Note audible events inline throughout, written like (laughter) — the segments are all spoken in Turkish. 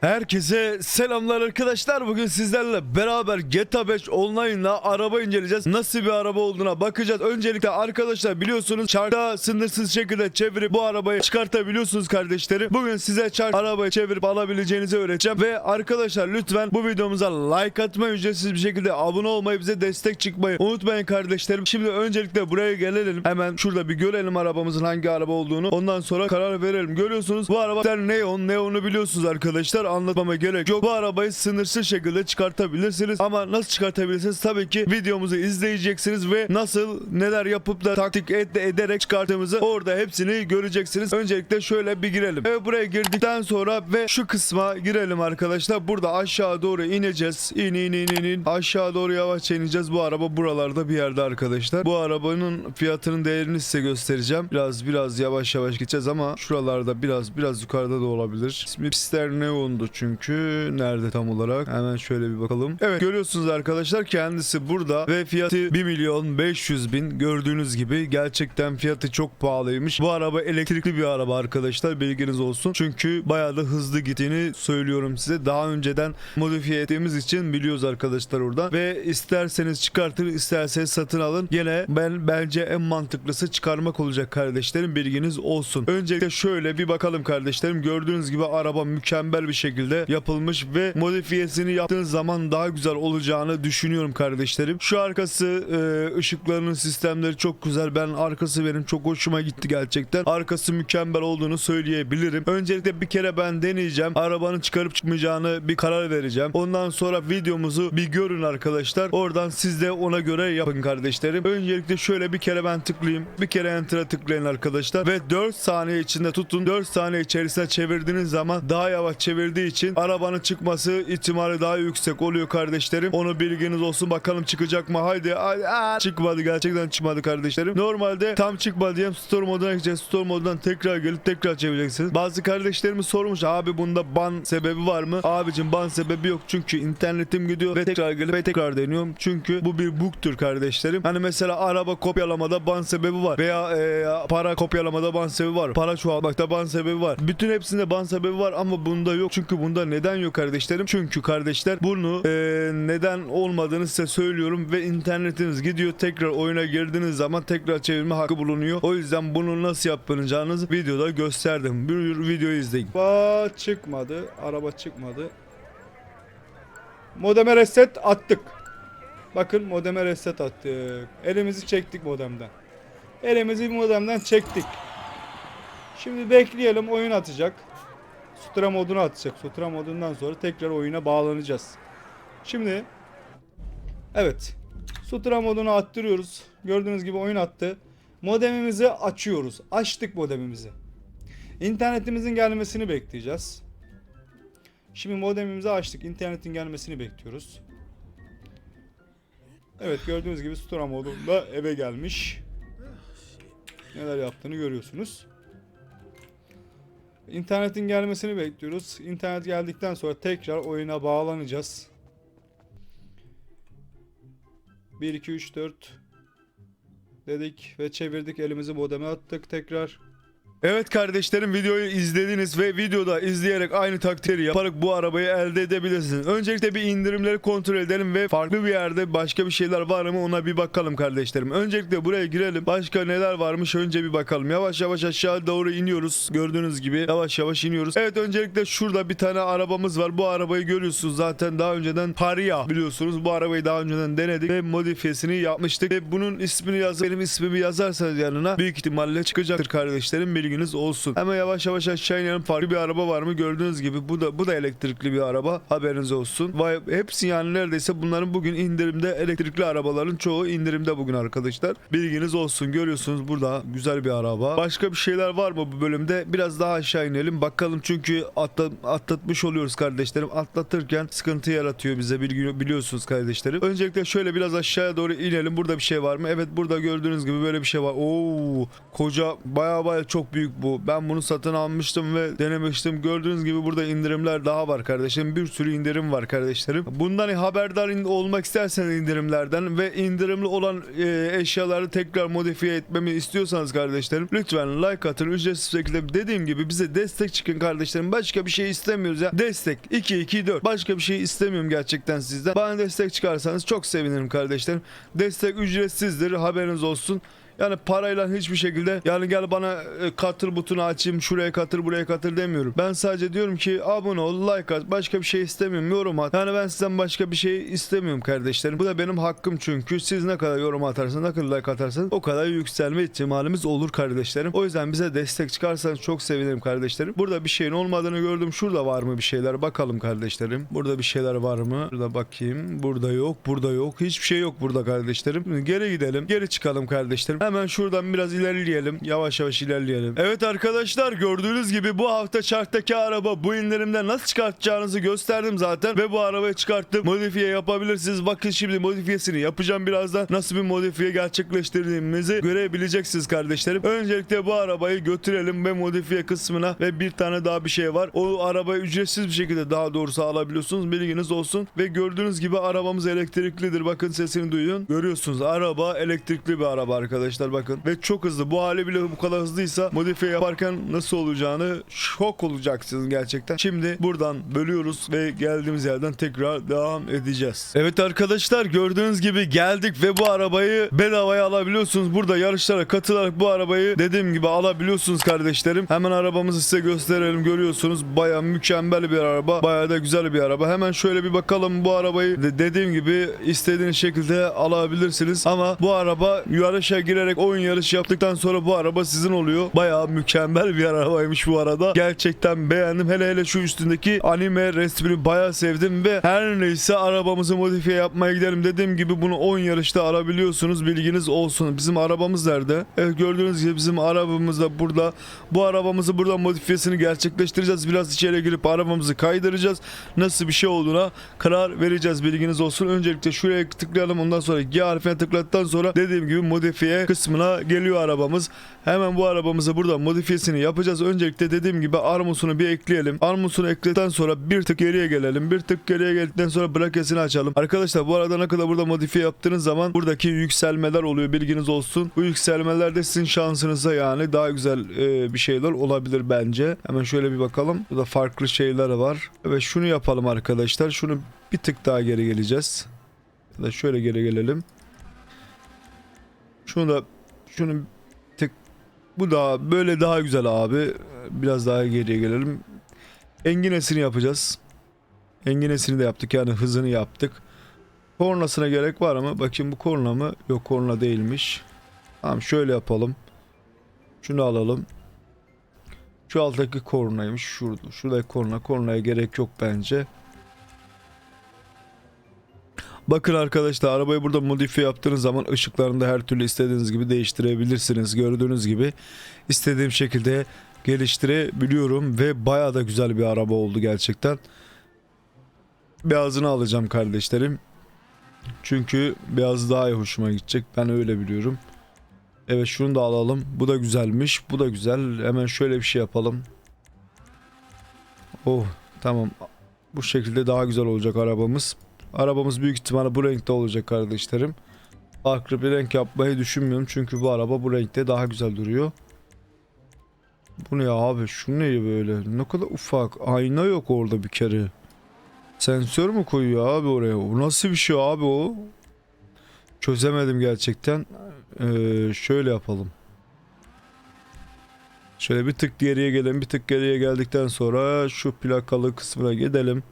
Herkese selamlar arkadaşlar. Bugün sizlerle beraber GTA 5 Online'la araba inceleyeceğiz. Nasıl bir araba olduğuna bakacağız. Öncelikle arkadaşlar biliyorsunuz çarkta sınırsız şekilde çevirip bu arabayı çıkartabiliyorsunuz kardeşlerim. Bugün size çark arabayı çevirip alabileceğinizi öğreteceğim. Ve arkadaşlar lütfen bu videomuza like atmayı ücretsiz bir şekilde abone olmayı bize destek çıkmayı unutmayın kardeşlerim. Şimdi öncelikle buraya gelelim. Hemen şurada bir görelim arabamızın hangi araba olduğunu. Ondan sonra karar verelim. Görüyorsunuz bu araba neon. Neon'u biliyorsunuz arkadaşlar anlatmama gerek yok. Bu arabayı sınırsız şekilde çıkartabilirsiniz. Ama nasıl çıkartabilirsiniz? Tabii ki videomuzu izleyeceksiniz ve nasıl neler yapıp da taktik ed- ederek çıkarttığımızı orada hepsini göreceksiniz. Öncelikle şöyle bir girelim. Ve buraya girdikten sonra ve şu kısma girelim arkadaşlar. Burada aşağı doğru ineceğiz. İn in in in in. Aşağı doğru yavaşça ineceğiz. Bu araba buralarda bir yerde arkadaşlar. Bu arabanın fiyatının değerini size göstereceğim. Biraz biraz yavaş yavaş gideceğiz ama şuralarda biraz biraz yukarıda da olabilir. İsmi Pister Neon'du çünkü. Nerede tam olarak? Hemen şöyle bir bakalım. Evet görüyorsunuz arkadaşlar kendisi burada ve fiyatı 1 milyon 500 bin gördüğünüz gibi gerçekten fiyatı çok pahalıymış. Bu araba elektrikli bir araba arkadaşlar bilginiz olsun. Çünkü bayağı da hızlı gittiğini söylüyorum size. Daha önceden modifiye ettiğimiz için biliyoruz arkadaşlar orada. Ve isterseniz çıkartın isterseniz satın alın. Gene ben bence en mantıklısı çıkarmak olacak kardeşlerim bilginiz olsun. Öncelikle şöyle bir bakalım kardeşlerim. Gördüğünüz gibi araba mükemmel bir şekilde yapılmış ve modifiyesini yaptığınız zaman daha güzel olacağını düşünüyorum kardeşlerim. Şu arkası e, ışıklarının sistemleri çok güzel. Ben arkası benim çok hoşuma gitti gerçekten. Arkası mükemmel olduğunu söyleyebilirim. Öncelikle bir kere ben deneyeceğim. Arabanın çıkarıp çıkmayacağını bir karar vereceğim. Ondan sonra videomuzu bir görün arkadaşlar. Oradan siz de ona göre yapın kardeşlerim. Öncelikle şöyle bir kere ben tıklayayım. Bir kere enter'a tıklayın arkadaşlar. Ve 4 saniye içinde tutun. 4 saniye içerisinde çevirdiğiniz zaman daha yavaş çevirdiği için arabanın çıkması ihtimali daha yüksek oluyor kardeşlerim. Onu bilginiz olsun. Bakalım çıkacak mı? Haydi. Aa, çıkmadı. Gerçekten çıkmadı kardeşlerim. Normalde tam çıkmadı diyeyim. Store moduna gideceğiz. Store modundan tekrar gelip tekrar çevireceksiniz. Bazı kardeşlerimiz sormuş. Abi bunda ban sebebi var mı? Abicim ban sebebi yok. Çünkü internetim gidiyor ve tekrar gelip ve tekrar deniyorum. Çünkü bu bir bug'tur kardeşlerim. Hani mesela araba kopyalamada ban sebebi var. Veya e, para kopyalamada ban sebebi var. Para çoğaltmakta ban sebebi var. Bütün hepsinde ban sebebi var ama bunda yok. Çünkü bunda neden yok kardeşlerim? Çünkü kardeşler bunu e, neden olmadığını size söylüyorum ve internetiniz gidiyor tekrar oyuna girdiğiniz zaman tekrar çevirme hakkı bulunuyor. O yüzden bunu nasıl yapacağınızı videoda gösterdim. Bir videoyu izleyin. Araba çıkmadı. Araba çıkmadı. Modeme reset attık. Bakın modeme reset attık. Elimizi çektik modemden. Elimizi modemden çektik. Şimdi bekleyelim oyun atacak. Sutra modunu atacak. Sutra modundan sonra tekrar oyuna bağlanacağız. Şimdi Evet. Sutra modunu attırıyoruz. Gördüğünüz gibi oyun attı. Modemimizi açıyoruz. Açtık modemimizi. İnternetimizin gelmesini bekleyeceğiz. Şimdi modemimizi açtık. İnternetin gelmesini bekliyoruz. Evet gördüğünüz gibi Stora modunda eve gelmiş. Neler yaptığını görüyorsunuz. İnternetin gelmesini bekliyoruz. İnternet geldikten sonra tekrar oyuna bağlanacağız. 1 2 3 4 dedik ve çevirdik elimizi modeme attık tekrar. Evet kardeşlerim videoyu izlediniz ve videoda izleyerek aynı takdiri yaparak bu arabayı elde edebilirsiniz. Öncelikle bir indirimleri kontrol edelim ve farklı bir yerde başka bir şeyler var mı ona bir bakalım kardeşlerim. Öncelikle buraya girelim. Başka neler varmış önce bir bakalım. Yavaş yavaş aşağı doğru iniyoruz. Gördüğünüz gibi yavaş yavaş iniyoruz. Evet öncelikle şurada bir tane arabamız var. Bu arabayı görüyorsunuz zaten daha önceden Paria biliyorsunuz. Bu arabayı daha önceden denedik ve modifiyesini yapmıştık. Ve bunun ismini yaz benim ismimi yazarsanız yanına büyük ihtimalle çıkacaktır kardeşlerim. Bilginiz olsun. Hemen yavaş yavaş aşağı inelim. Farklı bir araba var mı? Gördüğünüz gibi bu da bu da elektrikli bir araba. Haberiniz olsun. Vay, hepsi yani neredeyse bunların bugün indirimde elektrikli arabaların çoğu indirimde bugün arkadaşlar. Bilginiz olsun. Görüyorsunuz burada güzel bir araba. Başka bir şeyler var mı bu bölümde? Biraz daha aşağı inelim. Bakalım çünkü atla, atlatmış oluyoruz kardeşlerim. Atlatırken sıkıntı yaratıyor bize bilgi, biliyorsunuz kardeşlerim. Öncelikle şöyle biraz aşağıya doğru inelim. Burada bir şey var mı? Evet burada gördüğünüz gibi böyle bir şey var. Oo koca baya baya çok büyük bu. Ben bunu satın almıştım ve denemiştim. Gördüğünüz gibi burada indirimler daha var kardeşlerim. Bir sürü indirim var kardeşlerim. Bundan haberdar olmak isterseniz indirimlerden ve indirimli olan e, eşyaları tekrar modifiye etmemi istiyorsanız kardeşlerim lütfen like atın ücretsiz şekilde dediğim gibi bize destek çıkın kardeşlerim. Başka bir şey istemiyoruz ya. Destek 2 2 4. Başka bir şey istemiyorum gerçekten sizden. Bana destek çıkarsanız çok sevinirim kardeşlerim. Destek ücretsizdir haberiniz olsun. Yani parayla hiçbir şekilde yani gel bana e, katıl butonu açayım şuraya katıl buraya katıl demiyorum. Ben sadece diyorum ki abone ol like at başka bir şey istemiyorum yorum at. Yani ben sizden başka bir şey istemiyorum kardeşlerim. Bu da benim hakkım çünkü siz ne kadar yorum atarsanız ne kadar like atarsanız o kadar yükselme ihtimalimiz olur kardeşlerim. O yüzden bize destek çıkarsanız çok sevinirim kardeşlerim. Burada bir şeyin olmadığını gördüm. Şurada var mı bir şeyler bakalım kardeşlerim. Burada bir şeyler var mı? Şurada bakayım. Burada yok. Burada yok. Hiçbir şey yok burada kardeşlerim. Geri gidelim. Geri çıkalım kardeşlerim. Hemen şuradan biraz ilerleyelim. Yavaş yavaş ilerleyelim. Evet arkadaşlar gördüğünüz gibi bu hafta çarktaki araba bu indirimde nasıl çıkartacağınızı gösterdim zaten. Ve bu arabayı çıkarttım. Modifiye yapabilirsiniz. Bakın şimdi modifiyesini yapacağım birazdan. Nasıl bir modifiye gerçekleştirdiğimizi görebileceksiniz kardeşlerim. Öncelikle bu arabayı götürelim ve modifiye kısmına ve bir tane daha bir şey var. O arabayı ücretsiz bir şekilde daha doğrusu alabiliyorsunuz. Bilginiz olsun. Ve gördüğünüz gibi arabamız elektriklidir. Bakın sesini duyun. Görüyorsunuz araba elektrikli bir araba arkadaşlar bakın. Ve çok hızlı. Bu hali bile bu kadar hızlıysa modifiye yaparken nasıl olacağını şok olacaksınız gerçekten. Şimdi buradan bölüyoruz ve geldiğimiz yerden tekrar devam edeceğiz. Evet arkadaşlar gördüğünüz gibi geldik ve bu arabayı bedavaya alabiliyorsunuz. Burada yarışlara katılarak bu arabayı dediğim gibi alabiliyorsunuz kardeşlerim. Hemen arabamızı size gösterelim. Görüyorsunuz baya mükemmel bir araba. Baya da güzel bir araba. Hemen şöyle bir bakalım bu arabayı de- dediğim gibi istediğiniz şekilde alabilirsiniz. Ama bu araba yarışa girerek oyun yarış yaptıktan sonra bu araba sizin oluyor. Baya mükemmel bir arabaymış bu arada. Gerçekten beğendim. Hele hele şu üstündeki anime resmini baya sevdim ve her neyse arabamızı modifiye yapmaya gidelim. Dediğim gibi bunu 10 yarışta alabiliyorsunuz. Bilginiz olsun. Bizim arabamız nerede? Evet gördüğünüz gibi bizim arabamız da burada. Bu arabamızı burada modifiyesini gerçekleştireceğiz. Biraz içeri girip arabamızı kaydıracağız. Nasıl bir şey olduğuna karar vereceğiz. Bilginiz olsun. Öncelikle şuraya tıklayalım. Ondan sonra G harfine tıkladıktan sonra dediğim gibi modifiye kısmına geliyor arabamız. Hemen bu arabamızı burada modifiyesini yapacağız. Öncelikle dediğim gibi armusunu bir ekleyelim. Armusunu ekledikten sonra bir tık geriye gelelim. Bir tık geriye geldikten sonra brakesini açalım. Arkadaşlar bu arada ne kadar burada modifiye yaptığınız zaman buradaki yükselmeler oluyor. Bilginiz olsun. Bu yükselmeler de sizin şansınıza yani daha güzel e, bir şeyler olabilir bence. Hemen şöyle bir bakalım. Burada farklı şeyler var. Evet şunu yapalım arkadaşlar. Şunu bir tık daha geri geleceğiz. Ya da şöyle geri gelelim. Şunu da şunu tık bu daha böyle daha güzel abi. Biraz daha geriye gelelim. Enginesini yapacağız. Enginesini de yaptık yani hızını yaptık. Kornasına gerek var mı? Bakayım bu korna mı? Yok korna değilmiş. Tamam şöyle yapalım. Şunu alalım. Şu alttaki kornaymış. Şurada. Şuradaki korna. Kornaya gerek yok bence. Bakın arkadaşlar arabayı burada modifiye yaptığınız zaman ışıklarını da her türlü istediğiniz gibi değiştirebilirsiniz. Gördüğünüz gibi istediğim şekilde geliştirebiliyorum ve baya da güzel bir araba oldu gerçekten. Beyazını alacağım kardeşlerim. Çünkü beyaz daha iyi hoşuma gidecek. Ben öyle biliyorum. Evet şunu da alalım. Bu da güzelmiş. Bu da güzel. Hemen şöyle bir şey yapalım. Oh tamam. Bu şekilde daha güzel olacak arabamız. Arabamız büyük ihtimalle bu renkte olacak kardeşlerim. Farklı bir renk yapmayı düşünmüyorum. Çünkü bu araba bu renkte daha güzel duruyor. Bu ne ya abi? Şu ne böyle? Ne kadar ufak. Ayna yok orada bir kere. Sensör mü koyuyor abi oraya? O nasıl bir şey abi o? Çözemedim gerçekten. Ee, şöyle yapalım. Şöyle bir tık geriye gelelim. Bir tık geriye geldikten sonra şu plakalı kısmına gidelim.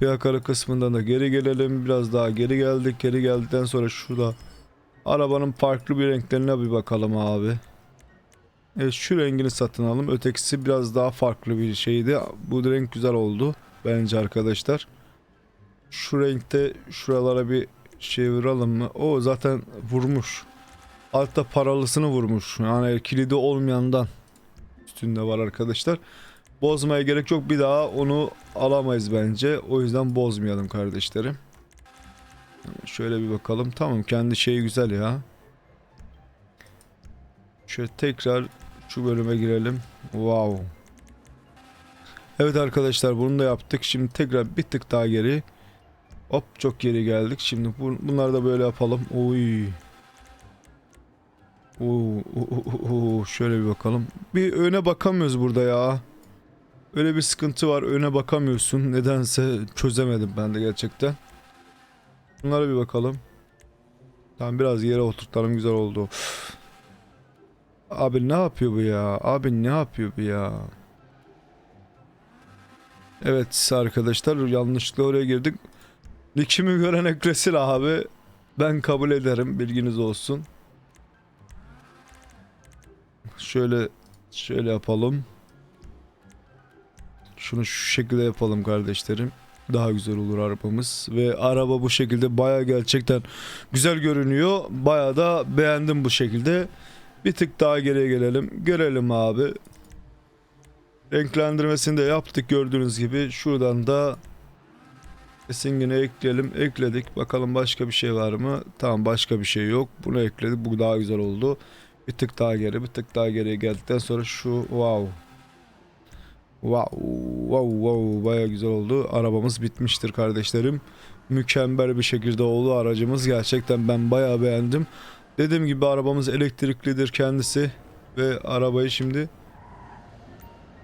Plakalı kısmından da geri gelelim. Biraz daha geri geldik. Geri geldikten sonra şurada arabanın farklı bir renklerine bir bakalım abi. Evet şu rengini satın alalım. Ötekisi biraz daha farklı bir şeydi. Bu renk güzel oldu bence arkadaşlar. Şu renkte şuralara bir çevirelim mi? O zaten vurmuş. Altta paralısını vurmuş. Yani kilidi olmayandan üstünde var arkadaşlar. Bozmaya gerek yok. Bir daha onu alamayız bence. O yüzden bozmayalım kardeşlerim. Şöyle bir bakalım. Tamam kendi şeyi güzel ya. Şöyle tekrar Şu bölüme girelim. Wow. Evet arkadaşlar bunu da yaptık. Şimdi tekrar bir tık daha geri. Hop çok geri geldik. Şimdi bu, bunları da böyle yapalım. Oy. Oo, oo, oo, oo. şöyle bir bakalım. Bir öne bakamıyoruz burada ya. Öyle bir sıkıntı var. Öne bakamıyorsun. Nedense çözemedim ben de gerçekten. Bunlara bir bakalım. Tamam biraz yere oturtalım güzel oldu. Abi ne yapıyor bu ya? Abi ne yapıyor bu ya? Evet arkadaşlar yanlışlıkla oraya girdik. Nickimi gören eklesin abi. Ben kabul ederim bilginiz olsun. Şöyle şöyle yapalım. Şunu şu şekilde yapalım kardeşlerim. Daha güzel olur arabamız. Ve araba bu şekilde baya gerçekten güzel görünüyor. Baya da beğendim bu şekilde. Bir tık daha geriye gelelim. Görelim abi. Renklendirmesini de yaptık gördüğünüz gibi. Şuradan da Singini ekleyelim. Ekledik. Bakalım başka bir şey var mı? Tamam başka bir şey yok. Bunu ekledik. Bu daha güzel oldu. Bir tık daha geri, bir tık daha geriye geldikten sonra şu wow. Wow, wow, wow baya güzel oldu. Arabamız bitmiştir kardeşlerim. Mükemmel bir şekilde oldu aracımız. Gerçekten ben baya beğendim. Dediğim gibi arabamız elektriklidir kendisi. Ve arabayı şimdi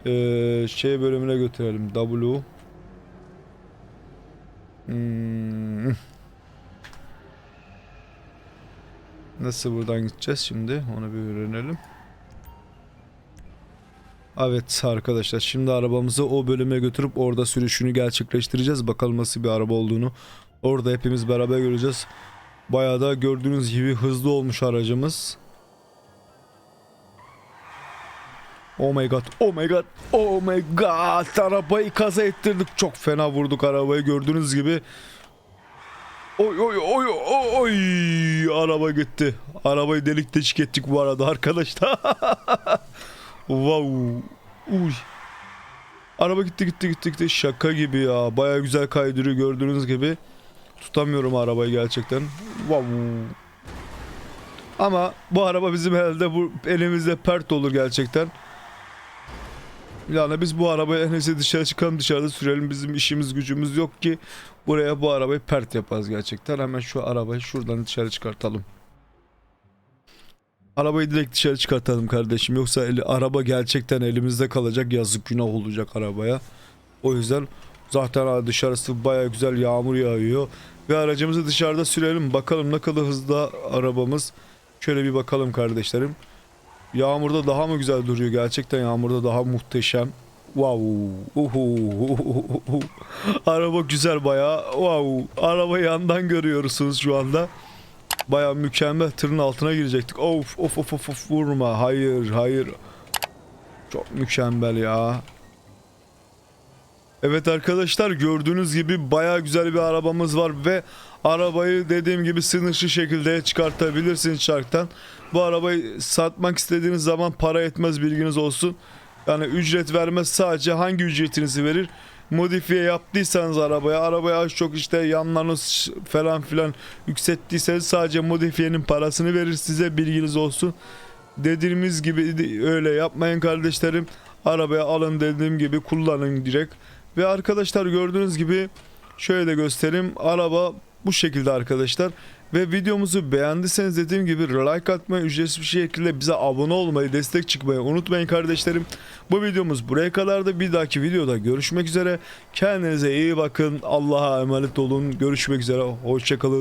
eee, şey bölümüne götürelim. W. Hmm. Nasıl buradan gideceğiz şimdi? Onu bir öğrenelim. Evet arkadaşlar şimdi arabamızı o bölüme götürüp orada sürüşünü gerçekleştireceğiz. Bakalım nasıl bir araba olduğunu orada hepimiz beraber göreceğiz. Bayağı da gördüğünüz gibi hızlı olmuş aracımız. Oh my god, oh my god, oh my god. Arabayı kaza ettirdik. Çok fena vurduk arabayı gördüğünüz gibi. Oy oy oy oy oy. Araba gitti. Arabayı delik deşik ettik bu arada arkadaşlar. (laughs) wow. Uy. Araba gitti gitti gitti gitti. Şaka gibi ya. Baya güzel kaydırıyor gördüğünüz gibi. Tutamıyorum arabayı gerçekten. Wow. Ama bu araba bizim elde bu elimizde pert olur gerçekten. Yani biz bu arabayı en iyisi dışarı çıkalım dışarıda sürelim. Bizim işimiz gücümüz yok ki buraya bu arabayı pert yaparız gerçekten. Hemen şu arabayı şuradan dışarı çıkartalım. Arabayı direkt dışarı çıkartalım kardeşim. Yoksa eli, araba gerçekten elimizde kalacak. Yazık günah olacak arabaya. O yüzden zaten dışarısı baya güzel yağmur yağıyor. Ve aracımızı dışarıda sürelim. Bakalım ne kadar hızlı arabamız. Şöyle bir bakalım kardeşlerim. Yağmurda daha mı güzel duruyor? Gerçekten yağmurda daha muhteşem. Wow. Uhu. Araba güzel baya. Wow. Arabayı yandan görüyorsunuz şu anda. Baya mükemmel. Tırın altına girecektik. Of of of of, of. vurma. Hayır hayır. Çok mükemmel ya. Evet arkadaşlar gördüğünüz gibi baya güzel bir arabamız var ve arabayı dediğim gibi sınırsız şekilde çıkartabilirsiniz çarktan. Bu arabayı satmak istediğiniz zaman para etmez bilginiz olsun. Yani ücret vermez sadece hangi ücretinizi verir? Modifiye yaptıysanız arabaya, arabaya az çok işte yanlarını falan filan yükselttiyseniz sadece modifiyenin parasını verir size bilginiz olsun. Dediğimiz gibi öyle yapmayın kardeşlerim. Arabaya alın dediğim gibi kullanın direkt. Ve arkadaşlar gördüğünüz gibi şöyle de göstereyim. Araba bu şekilde arkadaşlar. Ve videomuzu beğendiyseniz dediğim gibi like atmayı, ücretsiz bir şekilde bize abone olmayı, destek çıkmayı unutmayın kardeşlerim. Bu videomuz buraya kadardı. Bir dahaki videoda görüşmek üzere. Kendinize iyi bakın. Allah'a emanet olun. Görüşmek üzere. Hoşçakalın.